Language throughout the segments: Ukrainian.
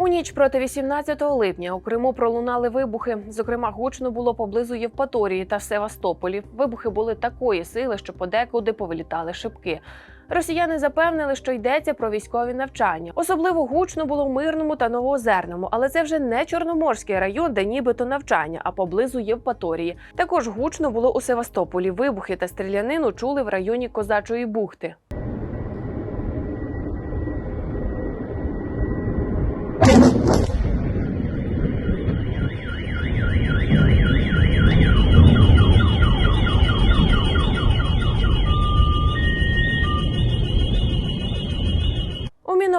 У ніч проти 18 липня у Криму пролунали вибухи. Зокрема, гучно було поблизу Євпаторії та Севастополі. Вибухи були такої сили, що подекуди повилітали шибки. Росіяни запевнили, що йдеться про військові навчання. Особливо гучно було в мирному та новоозерному, але це вже не Чорноморський район, де нібито навчання, а поблизу Євпаторії. Також гучно було у Севастополі. Вибухи та стрілянину чули в районі Козачої бухти.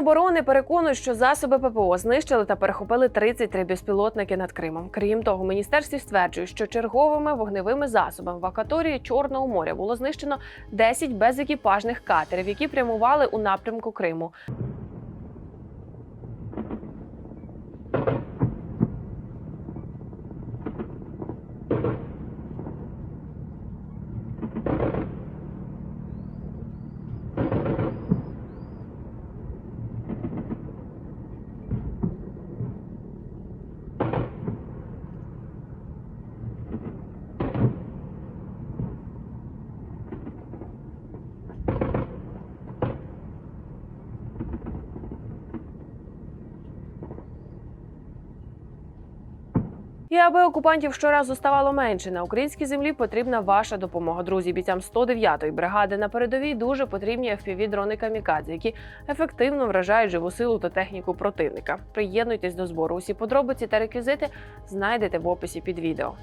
Міноборони переконують, що засоби ППО знищили та перехопили 33 безпілотники над Кримом. Крім того, міністерстві стверджують, що черговими вогневими засобами в акваторії Чорного моря було знищено 10 безекіпажних катерів, які прямували у напрямку Криму. І аби окупантів щоразу ставало менше на українській землі, потрібна ваша допомога. Друзі, бійцям 109-ї бригади на передовій дуже потрібні fpv дрони камікадзе, які ефективно вражають живу силу та техніку противника. Приєднуйтесь до збору. Усі подробиці та реквізити знайдете в описі під відео.